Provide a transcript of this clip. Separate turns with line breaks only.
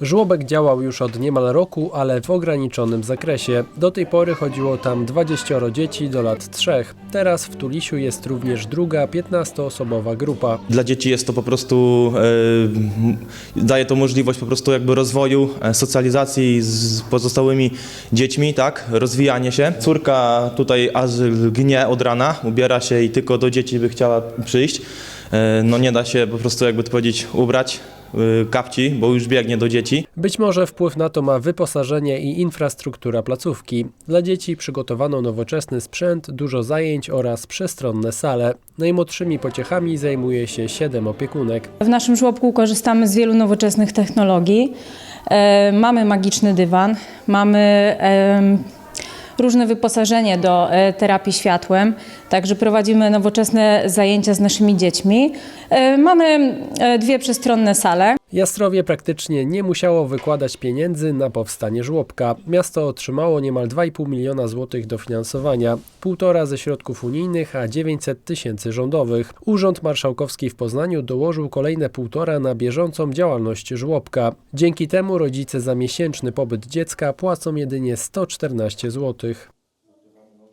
Żłobek działał już od niemal roku, ale w ograniczonym zakresie. Do tej pory chodziło tam 20 dzieci do lat 3. Teraz w Tulisiu jest również druga 15-osobowa grupa.
Dla dzieci jest to po prostu, e, daje to możliwość po prostu jakby rozwoju, e, socjalizacji z pozostałymi dziećmi, tak, rozwijanie się. Córka tutaj aż gnie od rana, ubiera się i tylko do dzieci by chciała przyjść. E, No nie da się po prostu jakby to powiedzieć ubrać kapci, bo już biegnie do dzieci.
Być może wpływ na to ma wyposażenie i infrastruktura placówki. Dla dzieci przygotowano nowoczesny sprzęt, dużo zajęć oraz przestronne sale. Najmłodszymi pociechami zajmuje się 7 opiekunek.
W naszym żłobku korzystamy z wielu nowoczesnych technologii. E, mamy magiczny dywan, mamy em, różne wyposażenie do e, terapii światłem, także prowadzimy nowoczesne zajęcia z naszymi dziećmi. E, mamy e, dwie przestronne sale.
Jastrowie praktycznie nie musiało wykładać pieniędzy na powstanie żłobka. Miasto otrzymało niemal 2,5 miliona złotych dofinansowania, półtora ze środków unijnych, a 900 tysięcy rządowych. Urząd Marszałkowski w Poznaniu dołożył kolejne półtora na bieżącą działalność żłobka. Dzięki temu rodzice za miesięczny pobyt dziecka płacą jedynie 114 złotych.